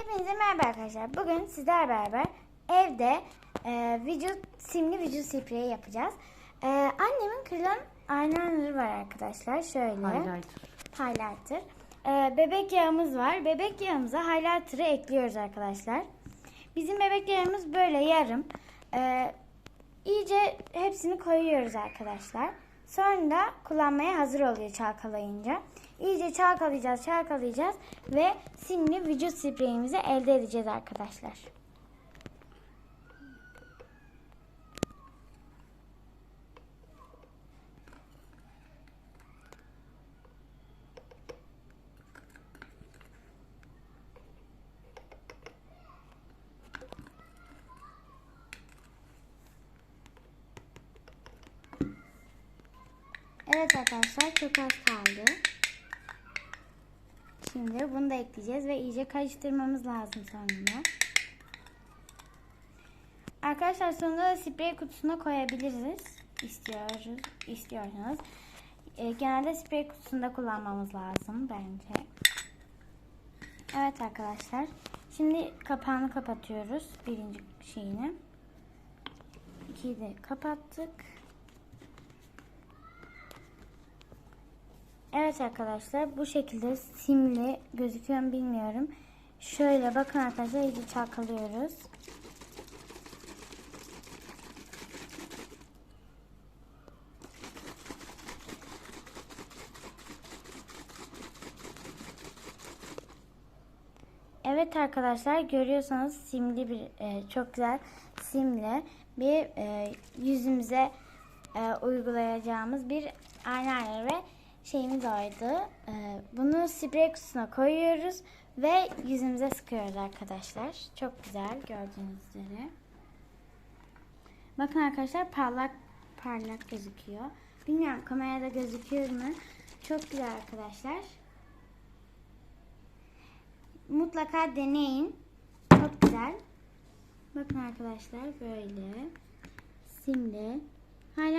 Hepinize merhaba arkadaşlar. Bugün sizlerle beraber evde e, vücut simli vücut spreyi yapacağız. E, annemin kırılan eyeliner'ı var arkadaşlar. Şöyle. Highlighter. Highlighter. E, bebek yağımız var. Bebek yağımıza highlighter'ı ekliyoruz arkadaşlar. Bizim bebek yağımız böyle yarım. E, iyice hepsini koyuyoruz arkadaşlar. Sonra da kullanmaya hazır oluyor çalkalayınca. İyice çalkalayacağız, çalkalayacağız ve simli vücut spreyimizi elde edeceğiz arkadaşlar. Evet arkadaşlar çok az kaldı. Şimdi bunu da ekleyeceğiz ve iyice karıştırmamız lazım sonunda. Arkadaşlar sonunda da sprey kutusuna koyabiliriz. İstiyoruz, istiyorsanız. E, genelde sprey kutusunda kullanmamız lazım bence. Evet arkadaşlar. Şimdi kapağını kapatıyoruz. Birinci şeyini. İkiyi de kapattık. Evet arkadaşlar bu şekilde simli gözüküyor mu bilmiyorum. Şöyle bakın arkadaşlar iyice çalkalıyoruz. Evet arkadaşlar görüyorsanız simli bir e, çok güzel simli bir e, yüzümüze e, uygulayacağımız bir eyeliner ve şeyimiz vardı. E, bunu sprey kutusuna koyuyoruz ve yüzümüze sıkıyoruz arkadaşlar. Çok güzel gördüğünüz üzere. Bakın arkadaşlar parlak parlak gözüküyor. Bilmiyorum kamerada gözüküyor mu? Çok güzel arkadaşlar. Mutlaka deneyin. Çok güzel. Bakın arkadaşlar böyle simli. Hala